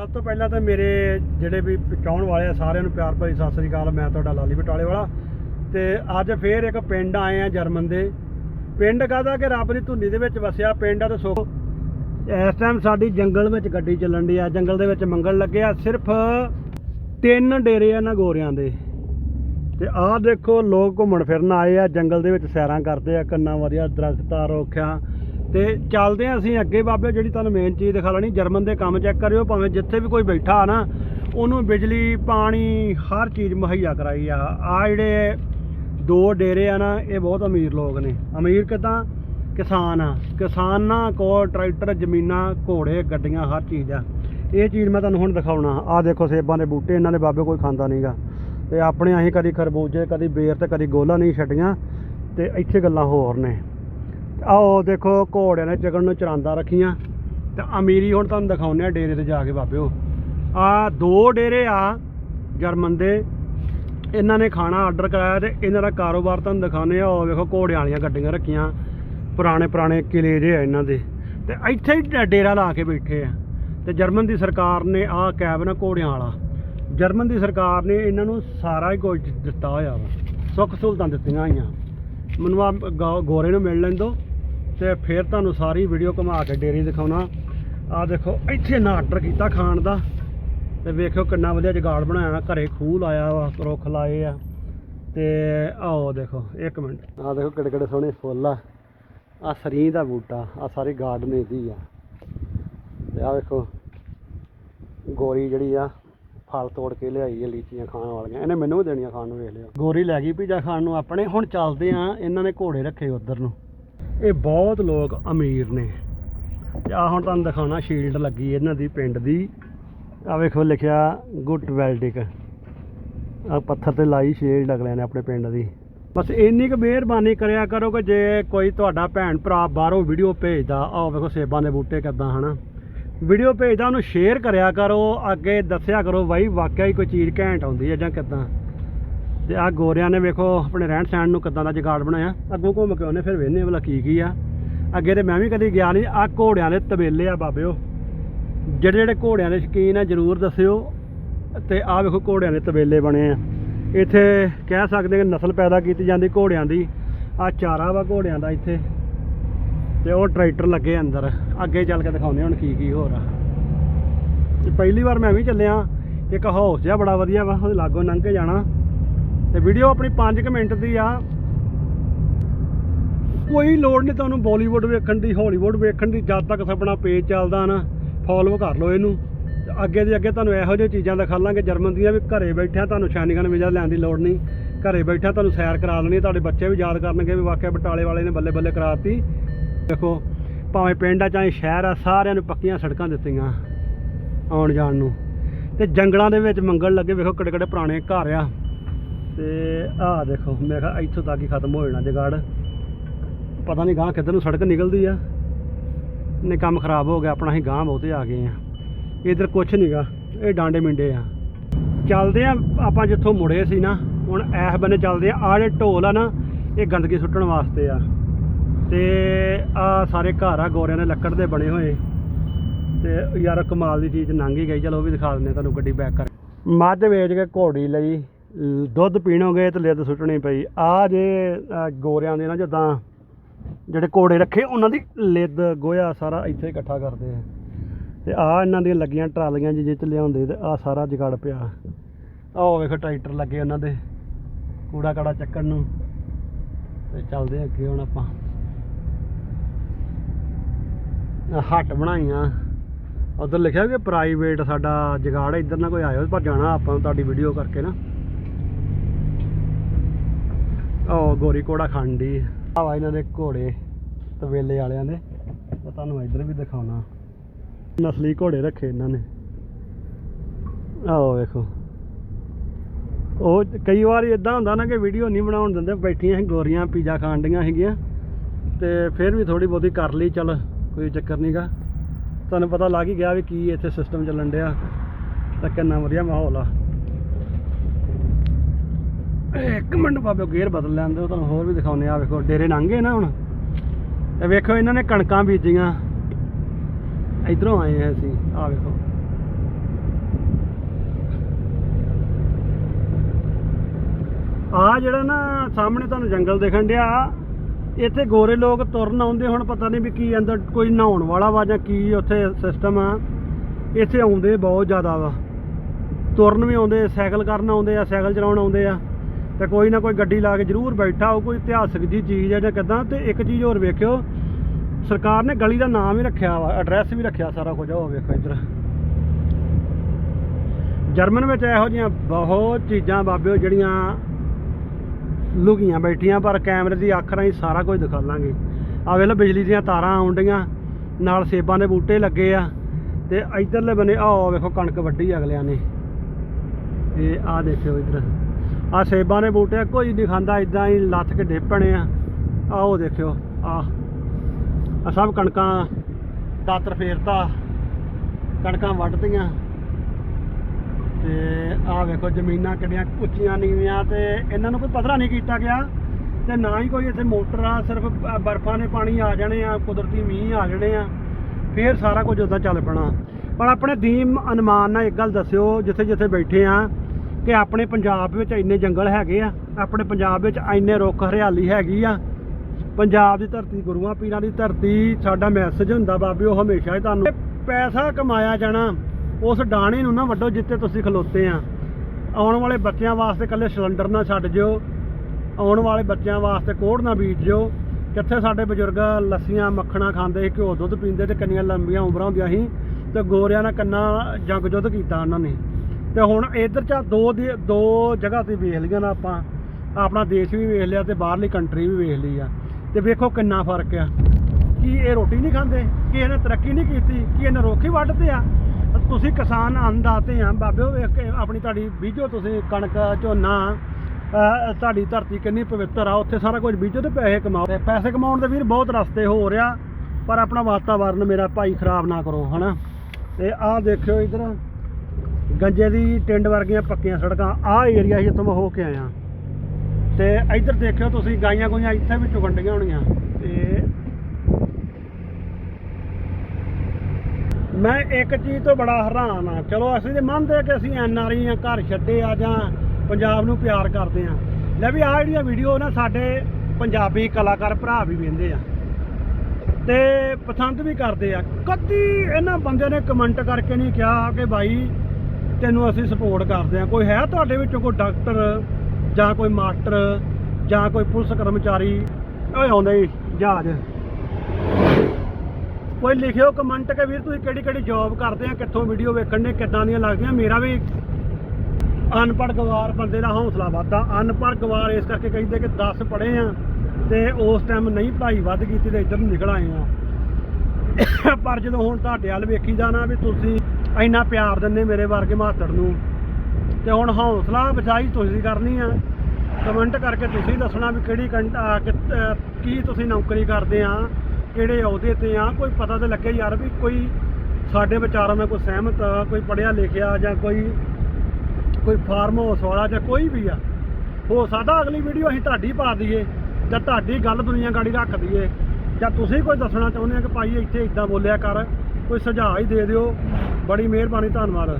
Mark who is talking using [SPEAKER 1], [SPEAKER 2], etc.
[SPEAKER 1] ਸਭ ਤੋਂ ਪਹਿਲਾਂ ਤਾਂ ਮੇਰੇ ਜਿਹੜੇ ਵੀ ਚਾਹਣ ਵਾਲੇ ਆ, ਸਾਰਿਆਂ ਨੂੰ ਪਿਆਰ ਭਰੀ ਸਤਿ ਸ੍ਰੀ ਅਕਾਲ, ਮੈਂ ਤੁਹਾਡਾ ਲਾਲੀ ਬਟਾਲੇ ਵਾਲਾ। ਤੇ ਅੱਜ ਫੇਰ ਇੱਕ ਪਿੰਡ ਆਏ ਆ ਜਰਮਨ ਦੇ। ਪਿੰਡ ਕਾਹਦਾ ਕਿ ਰੱਬ ਦੀ ਧੁੰਨੀ ਦੇ ਵਿੱਚ ਵਸਿਆ, ਪਿੰਡ ਆ ਤੇ ਸੁੱਖ। ਇਸ ਟਾਈਮ ਸਾਡੀ ਜੰਗਲ ਵਿੱਚ ਗੱਡੀ ਚੱਲਣ ਦੀ ਆ, ਜੰਗਲ ਦੇ ਵਿੱਚ ਮੰਗਲ ਲੱਗੇ ਆ, ਸਿਰਫ ਤਿੰਨ ਡੇਰੇ ਆ ਨਾ ਗੋਰਿਆਂ ਦੇ। ਤੇ ਆਹ ਦੇਖੋ, ਲੋਕ ਘੁੰਮਣ ਫਿਰਨ ਆਏ ਆ, ਜੰਗਲ ਦੇ ਵਿੱਚ ਸੈਰਾਂ ਕਰਦੇ ਆ, ਕੰਨਾ ਵਧੀਆ ਦਰਖਤਾਂ ਰੋਖਿਆ ਤੇ ਚੱਲਦੇ ਆ ਅਸੀਂ ਅੱਗੇ ਬਾਬੇ, ਜਿਹੜੀ ਤੁਹਾਨੂੰ ਮੇਨ ਚੀਜ਼ ਦਿਖਾ ਲੈਣੀ, ਜਰਮਨ ਦੇ ਕੰਮ ਚੈੱਕ ਕਰਿਓ, ਭਾਵੇਂ ਜਿੱਥੇ ਵੀ ਕੋਈ ਬੈਠਾ ਆ ਨਾ, ਉਹਨੂੰ ਬਿਜਲੀ, ਪਾਣੀ, ਹਰ ਚੀਜ਼ ਮੁਹੱਈਆ ਕਰਾਈ ਆ। ਆ ਜਿਹੜੇ ਦੋ ਡੇਰੇ ਆ ਨਾ, ਇਹ ਬਹੁਤ ਅਮੀਰ ਲੋਕ ਨੇ। ਅਮੀਰ ਕਿਦਾਂ? ਕਿਸਾਨ ਆ। ਕਿਸਾਨਾਂ ਕੋਲ ਟਰੈਕਟਰ, ਜ਼ਮੀਨਾਂ, ਘੋੜੇ, ਗੱਡੀਆਂ, ਹਰ ਚੀਜ਼ ਆ। ਇਹ ਚੀਜ਼ ਮੈਂ ਤੁਹਾਨੂੰ ਹੁਣ ਦਿਖਾਉਣਾ। ਆ ਦੇਖੋ ਸੇਬਾਂ ਦੇ ਬੂਟੇ, ਇਹਨਾਂ ਦੇ ਬਾਬੇ ਕੋਈ ਖਾਂਦਾ ਨਹੀਂਗਾ ਤੇ ਆਪਣੇ ਅਸੀਂ ਕਦੀ ਖਰਬੂਜੇ, ਕਦੀ ਬੇਰ ਤੇ ਕਦੀ ਗੋਲਾ ਨਹੀਂ ਛੱਡੀਆਂ। ਤੇ ਇੱਥੇ ਗੱਲਾਂ ਹੋਰ ਨੇ। ਆਓ ਦੇਖੋ ਘੋੜਿਆਂ ਨੇ ਜਗਣ ਨੂੰ ਚਰਾਂਦਾ ਰੱਖੀਆਂ। ਤੇ ਅਮੀਰੀ ਹੁਣ ਤੁਹਾਨੂੰ ਦਿਖਾਉਂਦੇ ਆ ਡੇਰੇ ਤੇ ਜਾ ਕੇ ਬਾਬਿਓ। ਆ ਦੋ ਡੇਰੇ ਆ ਜਰਮਨ ਦੇ। ਇਹਨਾਂ ਨੇ ਖਾਣਾ ਆਰਡਰ ਕਰਾਇਆ ਤੇ ਇਹਨਾਂ ਦਾ ਕਾਰੋਬਾਰ ਤੁਹਾਨੂੰ ਦਿਖਾਉਂਦੇ ਆ ਉਹ ਵੇਖੋ ਘੋੜਿਆਂ ਵਾਲੀਆਂ ਗੱਡੀਆਂ ਰੱਖੀਆਂ। ਪੁਰਾਣੇ ਪੁਰਾਣੇ ਕਿਲੇ ਜੇ ਆ ਇਹਨਾਂ ਦੇ। ਤੇ ਇੱਥੇ ਹੀ ਡੇਰਾ ਲਾ ਕੇ ਬੈਠੇ ਆ। ਤੇ ਜਰਮਨ ਦੀ ਸਰਕਾਰ ਨੇ ਆਹ ਕੈਬ ਨਾ ਘੋੜਿਆਂ ਵਾਲਾ। ਜਰਮਨ ਦੀ ਸਰਕਾਰ ਨੇ ਇਹਨਾਂ ਨੂੰ ਸਾਰਾ ਹੀ ਕੁਝ ਦਿੱਤਾ ਹੋਇਆ ਵਾ। ਸੁੱਖ ਸਹੂਲਤਾਂ ਦਿੱਤੀਆਂ ਹੋਈਆਂ। ਮੈਨੂੰ ਆ ਗ- ਗੋਰੇ ਨੂੰ ਮਿਲ ਲੈਣ ਦਿਓ। ਤੇ ਫਿਰ ਤੁਹਾਨੂੰ ਸਾਰੀ ਵੀਡੀਓ ਘੁਮਾ ਕੇ ਡੇਰੀ ਦਿਖਾਉਣਾ। ਆ ਦੇਖੋ, ਇੱਥੇ ਨਾ ਆਰਡਰ ਕੀਤਾ ਖਾਣ ਦਾ। ਤੇ ਵੇਖਿਓ ਕਿੰਨਾ ਵਧੀਆ ਜਗਾੜ ਬਣਾਇਆ, ਘਰੇ ਖੂਹ ਲਾਇਆ ਵਾ, ਰੁੱਖ ਲਾਏ ਆ। ਤੇ ਆਓ ਦੇਖੋ, ਇੱਕ ਮਿੰਟ। ਆ ਦੇਖੋ ਕਿਹੜੇ ਕਿਹੜੇ ਸੋਹਣੇ ਫੁੱਲ ਆ। ਆ ਸਰੀਂ ਦਾ ਬੂਟਾ ਆ ਸਾਰੀ ਗਾਰਡਨ ਇਹਦੀ ਆ। ਤੇ ਆ ਵੇਖੋ ਗੋਰੀ ਜਿਹੜੀ ਆ, ਫਲ ਤੋੜ ਕੇ ਲਿਆਈ ਹੈ ਲੀਚੀਆਂ ਖਾਣ ਵਾਲੀਆਂ। ਇਹਨੇ ਮੈਨੂੰ ਵੀ ਦੇਣੀਆਂ ਖਾਣ ਨੂੰ, ਵੇਖ ਲਿਓ। ਗੋਰੀ ਲੈ ਗਈ ਪੀਜ਼ਾ ਖਾਣ ਨੂੰ ਆਪਣੇ। ਹੁਣ ਚੱਲਦੇ ਆ, ਇਹਨਾਂ ਨੇ ਘੋੜੇ ਰੱਖੇ ਉਧਰ ਨੂੰ। ਇਹ ਬਹੁਤ ਲੋਕ ਅਮੀਰ ਨੇ। ਤੇ ਆ ਹੁਣ ਤੁਹਾਨੂੰ ਦਿਖਾਉਣਾ, ਸ਼ੀਲਡ ਲੱਗੀ ਇਹਨਾਂ ਦੀ, ਪਿੰਡ ਦੀ। ਆ ਵੇਖੋ ਲਿਖਿਆ ਗੁੱਡ ਵੈਲਡਿਕ ਆ ਪੱਥਰ ਤੇ ਲਾਈ ਸ਼ੀਲਡ ਅਗਲਿਆਂ ਨੇ ਆਪਣੇ ਪਿੰਡ ਦੀ। ਬਸ ਇੰਨੀ ਕੁ ਮਿਹਰਬਾਨੀ ਕਰਿਆ ਕਰੋ ਕਿ ਜੇ ਕੋਈ ਤੁਹਾਡਾ ਭੈਣ ਭਰਾ ਬਾਹਰੋਂ ਵੀਡੀਓ ਭੇਜਦਾ, ਆਹ ਵੇਖੋ ਸੇਬਾਂ ਦੇ ਬੂਟੇ ਕਿੱਦਾਂ, ਹਨਾ। ਵੀਡੀਓ ਭੇਜਦਾ, ਉਹਨੂੰ ਸ਼ੇਅਰ ਕਰਿਆ ਕਰੋ, ਅੱਗੇ ਦੱਸਿਆ ਕਰੋ ਬਾਈ ਵਾਕਿਆ ਹੀ ਕੋਈ ਚੀਜ਼ ਘੈਂਟ ਆਉਂਦੀ ਹੈ ਜਾਂ ਕਿੱਦਾਂ। ਤੇ ਆ ਗੋਰਿਆਂ ਨੇ ਵੇਖੋ ਆਪਣੇ ਰਹਿਣ ਸਹਿਣ ਨੂੰ ਕਿੱਦਾਂ ਦਾ ਜਗਾੜ ਬਣਾਇਆ। ਅੱਗੋਂ ਘੁੰਮ ਕੇ ਉਹਨੇ ਫਿਰ ਵੇਹਨੇ ਵਾਲਾ ਕੀ ਕੀ ਆ। ਅੱਗੇ ਤੇ ਮੈਂ ਵੀ ਕਦੀ ਗਿਆ ਨਹੀਂ ਆ ਘੋੜਿਆਂ ਦੇ ਤਬੇਲੇ ਆ ਬਾਬਿਓ ਜਿਹੜੇ ਜਿਹੜੇ ਘੋੜਿਆਂ ਦੇ ਸ਼ੌਕੀਨ ਆ, ਜਰੂਰ ਦੱਸਿਓ। ਤੇ ਆ ਵੇਖੋ ਘੋੜਿਆਂ ਦੇ ਤਬੇਲੇ ਬਣੇ ਆ। ਇੱਥੇ ਕਹਿ ਸਕਦੇ ਕਿ ਨਸਲ ਪੈਦਾ ਕੀਤੀ ਜਾਂਦੀ ਘੋੜਿਆਂ ਦੀ। ਆ ਚਾਰਾ ਵਾ ਘੋੜਿਆਂ ਦਾ ਇੱਥੇ। ਤੇ ਉਹ ਟਰੈਕਟਰ ਲੱਗੇ ਅੰਦਰ। ਅੱਗੇ ਚੱਲ ਕੇ ਦਿਖਾਉਂਦੇ ਹੁਣ ਕੀ ਕੀ ਹੋਰ ਆ। ਤੇ ਪਹਿਲੀ ਵਾਰ ਮੈਂ ਵੀ ਚੱਲਿਆ। ਇੱਕ ਹਾਊਸ ਜਿਹਾ ਬੜਾ ਵਧੀਆ ਵਾ, ਉਹਦੇ ਲਾਗੋਂ ਲੰਘ ਕੇ ਜਾਣਾ। ਤੇ ਵੀਡੀਓ ਆਪਣੀ 5 ਮਿੰਟ ਦੀ ਆ। ਕੋਈ ਲੋੜ ਨਹੀਂ ਤੁਹਾਨੂੰ ਬਾਲੀਵੁੱਡ ਵੇਖਣ ਦੀ ਹਾਲੀਵੁੱਡ ਵੇਖਣ ਦੀ, ਜਦ ਤੱਕ ਆਪਣਾ ਪੇਜ ਚੱਲਦਾ ਨਾ ਫੋਲੋ ਕਰ ਲਓ ਇਹਨੂੰ। ਅੱਗੇ ਦੀ ਅੱਗੇ ਤੁਹਾਨੂੰ ਇਹੋ ਜਿਹੀਆਂ ਚੀਜ਼ਾਂ ਦਿਖਾ ਦਿਖਾਲਾਂਗੇ ਜਰਮਨ ਦੀਆਂ ਵੀ ਘਰੇ ਬੈਠਿਆਂ ਤੁਹਾਨੂੰ ਸ਼ਾਨੀਗਨ ਵੀਜ਼ਾ ਲੈਣ ਦੀ ਲੋੜ ਨਹੀਂ। ਘਰੇ ਬੈਠਿਆਂ ਤੁਹਾਨੂੰ ਸੈਰ ਕਰਾ ਲੈਣੀ ਤੁਹਾਡੇ ਬੱਚੇ ਵੀ ਯਾਦ ਕਰਨਗੇ ਵੀ ਵਾਕਿਆ ਬਟਾਲੇ ਵਾਲੇ ਨੇ ਬੱਲੇ ਬੱਲੇ ਕਰਾਤੀ। ਦੇਖੋ, ਭਾਵੇਂ ਪਿੰਡ ਆ ਚਾਹੇ ਸ਼ਹਿਰ ਆ, ਸਾਰਿਆਂ ਨੂੰ ਪੱਕੀਆਂ ਸੜਕਾਂ ਦਿੱਤੀਆਂ ਆਉਣ ਜਾਣ ਨੂੰ। ਤੇ ਜੰਗਲਾਂ ਦੇ ਵਿੱਚ ਮੰਗਲ ਲੱਗੇ, ਵੇਖੋ ਕਿਹੜੇ ਕਿਹੜੇ ਪੁਰਾਣੇ ਘਰ ਆ। ਤੇ ਆਹ ਦੇਖੋ, ਮੈਂ ਕਿਹਾ ਇੱਥੋਂ ਤੱਕ ਹੀ ਖਤਮ ਹੋ ਜਾਣਾ ਜਗਾੜ। ਪਤਾ ਨਹੀਂ ਗਾਂ ਕਿੱਧਰ ਨੂੰ ਸੜਕ ਨਿਕਲਦੀ ਆ। ਨੇ ਕੰਮ ਖਰਾਬ ਹੋ ਗਿਆ, ਆਪਣਾ ਅਸੀਂ ਗਾਂ ਬਹੁਤੇ ਆ ਗਏ ਆ। ਇਧਰ ਕੁਛ ਨਹੀਂਗਾ ਇਹ ਡਾਂਡੇ ਮਿੰਡੇ ਆ। ਚੱਲਦੇ ਆ, ਆਪਾਂ ਜਿੱਥੋਂ ਮੁੜੇ ਸੀ ਨਾ, ਹੁਣ ਐਸ ਬੰਨੇ ਚੱਲਦੇ ਆ। ਆਹ ਜਿਹੜੇ ਢੋਲ ਆ ਨਾ, ਇਹ ਗੰਦਗੀ ਸੁੱਟਣ ਵਾਸਤੇ ਆ। ਤੇ ਆ ਸਾਰੇ ਘਰ ਆ, ਗੋਰਿਆਂ ਦੇ ਲੱਕੜ ਦੇ ਬਣੇ ਹੋਏ। ਤੇ ਯਾਰ ਕਮਾਲ ਦੀ ਚੀਜ਼ ਲੰਘ ਹੀ ਗਈ। ਚਲੋ ਉਹ ਵੀ ਦਿਖਾ ਦਿੰਦੇ ਆ ਤੁਹਾਨੂੰ ਗੱਡੀ ਬੈਕ ਕਰ ਮੱਝ ਵੇਚ ਕੇ ਘੋੜੀ ਲਈ। ਦੁੱਧ ਪੀਣੋਗੇ ਤੇ ਲਿੱਦ ਸੁੱਟਣੀ ਪਈ। ਆ ਜੇ ਗੋਰਿਆਂ ਦੇ ਨਾ ਜਦਾਂ ਜਿਹੜੇ ਘੋੜੇ ਰੱਖੇ, ਉਹਨਾਂ ਦੀ ਲਿੱਦ ਗੋਇਆ ਸਾਰਾ ਇੱਥੇ ਇਕੱਠਾ ਕਰਦੇ ਆ। ਤੇ ਆ ਇਹਨਾਂ ਦੀਆਂ ਲੱਗੀਆਂ ਟਰਾਲੀਆਂ ਜਿਹਦੇ ਚ ਲਿਆਉਂਦੇ ਤੇ ਆ ਸਾਰਾ ਜਗੜ ਪਿਆ। ਆਹ ਵੇਖੋ ਟਰੈਕਟਰ ਲੱਗੇ ਉਹਨਾਂ ਦੇ, ਕੂੜਾ ਕਾੜਾ ਚੱਕਣ ਨੂੰ। ਤੇ ਚੱਲਦੇ ਅੱਗੇ ਹੁਣ ਆਪਾਂ। ਹੱਟ ਬਣਾਈਆਂ। ਉਧਰ ਲਿਖਿਆ ਕਿ ਪ੍ਰਾਈਵੇਟ ਸਾਡਾ ਜਗਾੜ, ਇੱਧਰ ਨਾ ਕੋਈ ਆਇਓ, ਪਰ ਜਾਣਾ ਆਪਾਂ ਨੂੰ ਤੁਹਾਡੀ ਵੀਡੀਓ ਕਰਕੇ ਨਾ। ਉਹ ਗੋਰੀ ਕੋੜਾ ਖੰਡੀ। ਆਵਾ ਇਹਨਾਂ ਦੇ ਘੋੜੇ, ਤਵੇਲੇ ਵਾਲਿਆਂ ਦੇ। ਤੇ ਤੁਹਾਨੂੰ ਇੱਧਰ ਵੀ ਦਿਖਾਉਣਾ। ਨਸਲੀ ਘੋੜੇ ਰੱਖੇ ਇਹਨਾਂ ਨੇ। ਆਓ ਵੇਖੋ। ਉਹ ਕਈ ਵਾਰ ਇਦਾਂ ਹੁੰਦਾ ਨਾ ਕਿ ਵੀਡੀਓ ਨਹੀਂ ਬਣਾਉਣ ਦਿੰਦੇ, ਬੈਠੀਆਂ ਸੀ ਗੋਰੀਆਂ, ਪੀਜ਼ਾ ਖਾਣ ਡੀਆਂ ਸੀਗੀਆਂ। ਤੇ ਫਿਰ ਵੀ ਥੋੜੀ ਬਹੁਤੀ ਕਰ ਲਈ, ਚੱਲ ਕੋਈ ਚੱਕਰ ਨਹੀਂਗਾ ਤੁਹਾਨੂੰ ਪਤਾ ਲੱਗ ਹੀ ਗਿਆ ਵੀ ਕੀ ਇੱਥੇ ਸਿਸਟਮ ਚੱਲਣ ਡਿਆ। ਤਾਂ ਕਿੰਨਾ ਵਧੀਆ ਮਾਹੌਲ ਆ। ਇੱਕ ਮਿੰਟ ਬਾਬੇ, ਗੇਅਰ ਬਦਲ ਲੈਂਦੇ ਦਿਓ, ਤੁਹਾਨੂੰ ਹੋਰ ਵੀ ਦਿਖਾਉਂਦੇ ਆ ਵੇਖੋ, ਡੇਰੇ ਲੰਘੇ ਨਾ ਹੁਣ। ਤੇ ਵੇਖੋ, ਇਹਨਾਂ ਨੇ ਕਣਕਾਂ ਬੀਜੀਆਂ। ਇਧਰੋਂ ਆਏ ਆ ਅਸੀਂ ਆ ਵੇਖੋ। ਆ ਜਿਹੜਾ ਨਾ ਸਾਹਮਣੇ ਤੁਹਾਨੂੰ ਜੰਗਲ ਦਿਖਣ ਡਿਆ, ਇੱਥੇ ਗੋਰੇ ਲੋਕ ਤੁਰਨ ਆਉਂਦੇ, ਹੁਣ ਪਤਾ ਨਹੀਂ ਵੀ ਕੀ ਅੰਦਰ ਕੋਈ ਨਹਾਉਣ ਵਾਲਾ ਵਾ ਜਾਂ ਕੀ ਉੱਥੇ ਸਿਸਟਮ ਆ। ਇੱਥੇ ਆਉਂਦੇ ਬਹੁਤ ਜ਼ਿਆਦਾ ਵਾ। ਤੁਰਨ ਵੀ ਆਉਂਦੇ, ਸਾਈਕਲ ਕਰਨ ਆਉਂਦੇ ਆ, ਸਾਈਕਲ ਚਲਾਉਣ ਆਉਂਦੇ ਆ। ਤੇ ਕੋਈ ਨਾ ਕੋਈ ਗੱਡੀ ਲਾ ਕੇ ਜ਼ਰੂਰ ਬੈਠਾ, ਉਹ ਕੋਈ ਇਤਿਹਾਸਕ ਜੀ ਚੀਜ਼ ਆ ਜਾਂ ਕਿਦਾਂ, ਤੇ ਇੱਕ ਚੀਜ਼ ਹੋਰ ਵੇਖਿਓ, ਸਰਕਾਰ ਨੇ ਗਲੀ ਦਾ ਨਾਮ ਹੀ ਰੱਖਿਆ ਵਾ ਐਡਰੈਸ ਵੀ ਰੱਖਿਆ ਸਾਰਾ ਕੁਝ, ਉਹ ਵੇਖੋ ਇੱਧਰ। ਜਰਮਨ ਵਿੱਚ ਇਹੋ ਜਿਹੀਆਂ ਬਹੁਤ ਚੀਜ਼ਾਂ ਬਾਬਿਓ ਜਿਹੜੀਆਂ ਲੁਕੀਆਂ ਬੈਠੀਆਂ, ਪਰ ਕੈਮਰੇ ਦੀ ਅੱਖ ਰਾਹੀਂ ਸਾਰਾ ਕੁਝ ਦਿਖਾ ਲਾਂਗੇ। ਆ ਵੇਖ ਲਓ, ਬਿਜਲੀ ਦੀਆਂ ਤਾਰਾਂ ਆਉਂਦੀਆਂ ਨਾਲ ਸੇਬਾਂ ਦੇ ਬੂਟੇ ਲੱਗੇ ਆ, ਤੇ ਇਧਰਲੇ ਬੰਨੇ, ਆਹ ਵੇਖੋ ਕਣਕ ਵੱਢੀ ਅਗਲਿਆਂ ਨੇ। ਤੇ ਆਹ ਦੇਖਿਓ ਇਧਰ। ਆ ਸੇਬਾਂ ਦੇ ਬੂਟੇ ਕੋਈ ਨਹੀਂ ਖਾਂਦਾ ਇਦਾਂ ਹੀ ਲੱਥ ਕੇ ਡੇਪਣੇ ਆ। ਆਹ ਦੇਖਿਓ, ਆ। ਆ ਸਭ ਕਣਕਾਂ ਦਾਤਰ ਫੇਰਤਾ ਕਣਕਾਂ ਵੱਢਦੀਆਂ। ਤੇ ਆਹ ਵੇਖੋ, ਜ਼ਮੀਨਾਂ ਕਿੰਨੀਆਂ ਉੱਚੀਆਂ ਨੀਵੀਆਂ ਤੇ ਇਹਨਾਂ ਨੂੰ ਕੋਈ ਪਧਰਾ ਨਹੀਂ ਕੀਤਾ ਗਿਆ। ਤੇ ਨਾ ਹੀ ਕੋਈ ਇੱਥੇ ਮੋਟਰ ਆ, ਸਿਰਫ ਬਰਫਾਂ ਦੇ ਪਾਣੀ ਆ ਜਾਣੇ ਆ, ਕੁਦਰਤੀ ਮੀਂਹ ਆ ਜਾਣੇ ਆ, ਫੇਰ ਸਾਰਾ ਕੁਝ ਉਦਾਂ ਚੱਲ ਪੈਣਾ। ਪਰ ਆਪਣੇ ਦੀਮ ਅਨੁਮਾਨ ਨਾਲ ਇੱਕ ਗੱਲ ਦੱਸਿਓ ਜਿੱਥੇ ਜਿੱਥੇ ਬੈਠੇ ਆ ਕਿ ਆਪਣੇ ਪੰਜਾਬ ਵਿੱਚ ਇੰਨੇ ਜੰਗਲ ਹੈਗੇ ਆ, ਆਪਣੇ ਪੰਜਾਬ ਵਿੱਚ ਇੰਨੇ ਰੁੱਖ ਹਰਿਆਲੀ ਹੈਗੀ ਆ। ਪੰਜਾਬ ਦੀ ਧਰਤੀ ਗੁਰੂਆਂ ਪੀਰਾਂ ਦੀ ਧਰਤੀ, ਸਾਡਾ ਮੈਸੇਜ ਹੁੰਦਾ ਬਾਬੇ, ਉਹ ਹਮੇਸ਼ਾ ਹੀ ਤੁਹਾਨੂੰ। ਪੈਸਾ ਕਮਾਇਆ ਜਾਣਾ, ਉਸ ਡਾਣੇ ਨੂੰ ਨਾ ਵੱਡੋ ਜਿੱਤੇ ਤੁਸੀਂ ਖਲੋਤੇ ਆ। ਆਉਣ ਵਾਲੇ ਬੱਚਿਆਂ ਵਾਸਤੇ ਕੱਲੇ ਸਿਲੰਡਰ ਨਾ ਛੱਡ ਜਿਓ। ਆਉਣ ਵਾਲੇ ਬੱਚਿਆਂ ਵਾਸਤੇ ਕੋੜ ਨਾ ਬੀਜ ਜਿਓ। ਕਿੱਥੇ ਸਾਡੇ ਬਜ਼ੁਰਗ ਲੱਸੀਆਂ, ਮੱਖਣਾ ਖਾਂਦੇ ਸੀ, ਘਿਓ ਦੁੱਧ ਪੀਂਦੇ ਤੇ ਕਿੰਨੀਆਂ ਲੰਬੀਆਂ ਉਮਰਾਂ ਹੁੰਦੀਆਂ ਸੀ, ਤੇ ਗੋਰਿਆਂ ਨਾਲ ਕੰਨਾ ਜੰਗ ਜੁੱਧ ਕੀਤਾ ਉਹਨਾਂ ਨੇ। ਤੇ ਹੁਣ ਇਧਰ ਚਾ ਦੋ ਦੀ ਦੋ ਜਗ੍ਹਾ ਤੇ ਵੇਖ ਲਈਆਂ ਨਾ ਆਪਾਂ। ਆਪਣਾ ਦੇਸ਼ ਵੀ ਵੇਖ ਲਿਆ ਤੇ ਬਾਹਰਲੀ ਕੰਟਰੀ ਵੀ ਵੇਖ ਲਈ ਆ। ਤੇ ਵੇਖੋ ਕਿੰਨਾ ਫ਼ਰਕ ਆ। ਕੀ ਇਹ ਰੋਟੀ ਨਹੀਂ ਖਾਂਦੇ? ਕੀ ਇਹਨੇ ਤਰੱਕੀ ਨਹੀਂ ਕੀਤੀ? ਕੀ ਇਹਨੇ ਰੋਖੀ ਵੱਢਦੇ ਆ? ਤੁਸੀਂ ਕਿਸਾਨ ਅੰਨਦਾਤੇ ਆ। ਬਾਬਿਓ ਵੇਖ ਆਪਣੀ ਤੁਹਾਡੀ ਬੀਜੋ ਤੁਸੀਂ ਕਣਕ, ਝੋਨਾ ਤੁਹਾਡੀ ਧਰਤੀ ਕਿੰਨੀ ਪਵਿੱਤਰ ਆ। ਉੱਥੇ ਸਾਰਾ ਕੁਝ ਬੀਜੋ ਤੇ ਪੈਸੇ ਕਮਾਓ। ਤੇ ਪੈਸੇ ਕਮਾਉਣ ਦੇ ਵੀਰ ਬਹੁਤ ਰਸਤੇ ਹੋ ਰਿਹਾ, ਪਰ ਆਪਣਾ ਵਾਤਾਵਰਨ ਮੇਰਾ ਭਾਈ ਖਰਾਬ ਨਾ ਕਰੋ, ਹਨਾ? ਤੇ ਆਹ ਦੇਖਿਓ ਇਧਰ। ਗੰਜੇ ਦੀ ਟਿੰਡ ਵਰਗੀਆਂ ਪੱਕੀਆਂ ਸੜਕਾਂ ਆਹ ਏਰੀਆ ਹੀ ਜਿੱਥੋਂ ਮੈਂ ਹੋ ਕੇ ਆਇਆ। ਤੇ ਇੱਧਰ ਦੇਖਿਓ ਤੁਸੀਂ, ਗਾਈਆਂ ਗੁਈਆਂ ਇੱਥੇ ਵੀ ਚੁਗੰਡੀਆਂ ਹੋਣੀਆਂ। ਤੇ ਮੈਂ ਇੱਕ ਚੀਜ਼ ਤੋਂ ਬੜਾ ਹੈਰਾਨ ਆ। ਚਲੋ ਅਸੀਂ ਤੇ ਮੰਨਦੇ ਆ ਕਿ ਅਸੀਂ ਐਨ ਆਰ ਆਈ ਆ ਘਰ ਛੱਡੇ ਆ ਜਾਂ ਪੰਜਾਬ ਨੂੰ ਪਿਆਰ ਕਰਦੇ ਆ। ਲੈ ਵੀ ਆਹ ਜਿਹੜੀਆਂ ਵੀਡੀਓ ਨਾ ਸਾਡੇ ਪੰਜਾਬੀ ਕਲਾਕਾਰ ਭਰਾ ਵੀ ਵੇਖਦੇ ਆ। ਤੇ ਪਸੰਦ ਵੀ ਕਰਦੇ ਆ। ਕਦੀ ਇਹਨਾਂ ਬੰਦਿਆਂ ਨੇ ਕਮੈਂਟ ਕਰਕੇ ਨਹੀਂ ਕਿਹਾ ਕਿ ਭਾਈ ਤੈਨੂੰ ਅਸੀਂ ਸਪੋਰਟ ਕਰਦੇ ਹਾਂ। ਕੋਈ ਹੈ ਤੁਹਾਡੇ ਵਿੱਚੋਂ ਕੋਈ ਡਾਕਟਰ ਜਾਂ ਕੋਈ ਮਾਸਟਰ ਜਾਂ ਕੋਈ ਪੁਲਿਸ ਕਰਮਚਾਰੀ? ਓਏ ਆਉਂਦਾ ਹੀ, ਜਹਾਜ਼। ਕੋਈ ਲਿਖਿਓ ਕਮੈਂਟ ਕੇ ਵੀਰ ਤੁਸੀਂ ਕਿਹੜੀ ਕਿਹੜੀ ਜੌਬ ਕਰਦੇ ਆ ਕਿੱਥੋਂ ਵੀਡੀਓ ਵੇਖਣ ਨੇ ਕਿੱਦਾਂ ਦੀਆਂ ਲੱਗਦੀਆਂ? ਮੇਰਾ ਵੀ ਅਨਪੜ੍ਹ ਗਵਾਰ ਬੰਦੇ ਦਾ ਹੌਸਲਾ ਵੱਧਦਾ। ਅਨਪੜ੍ਹ ਗਵਾਰ ਇਸ ਕਰਕੇ ਕਹਿੰਦੇ ਕਿ 10 ਪੜ੍ਹੇ ਆ ਤੇ ਉਸ ਟਾਈਮ ਨਹੀਂ ਪੜ੍ਹਾਈ ਵੱਧ ਕੀਤੀ ਤੇ ਇੱਧਰ ਨੂੰ ਨਿਕਲ ਆਏ ਆ। ਪਰ ਜਦੋਂ ਹੁਣ ਤੁਹਾਡੇ ਵੱਲ ਵੇਖੀ ਜਾਣਾ ਵੀ ਤੁਸੀਂ ਇੰਨਾ ਪਿਆਰ ਦਿੰਦੇ ਮੇਰੇ ਵਰਗੇ ਮਾਤੜ ਨੂੰ। ਤੇ ਹੁਣ ਹੌਸਲਾ ਬਚਾਈ ਤੁਸੀਂ ਕਰਨੀ ਆ। ਕਮੈਂਟ ਕਰਕੇ ਤੁਸੀਂ ਦੱਸਣਾ ਵੀ ਕਿਹੜੀ ਕੰਟ- ਕਿ- ਕੀ ਤੁਸੀਂ ਨੌਕਰੀ ਕਰਦੇ ਆ, ਕਿਹੜੇ ਅਹੁਦੇ ਤੇ ਆ। ਕੋਈ ਪਤਾ ਤੇ ਲੱਗੇ ਯਾਰ ਵੀ ਕੋਈ ਸਾਡੇ ਵਿਚਾਰਾਂ ਨਾਲ ਕੋਈ ਸਹਿਮਤ ਆ, ਕੋਈ ਪੜਿਆ ਲਿਖਿਆ ਜਾਂ ਕੋਈ ਕੋਈ ਫਾਰਮ ਹਾਊਸ ਵਾਲਾ ਜਾਂ ਕੋਈ ਵੀ ਆ। ਹੋ ਸਕਦਾ ਅਗਲੀ ਵੀਡੀਓ ਅਸੀਂ ਤੁਹਾਡੀ ਪਾ ਦਈਏ ਜਾਂ ਤੁਹਾਡੀ ਗੱਲ ਦੁਨੀਆ ਗਾੜੀ ਰੱਖ ਦਈਏ। ਜਾਂ ਤੁਸੀਂ ਕੋਈ ਦੱਸਣਾ ਚਾਹੁੰਦੇ ਆ ਕਿ ਭਾਈ ਇੱਥੇ ਇਦਾਂ ਬੋਲਿਆ ਕਰ, ਕੋਈ ਸੁਝਾਅ ਹੀ ਦੇ ਦਿਓ। ਬੜੀ ਮਿਹਰਬਾਨੀ ਧੰਨਵਾਦ।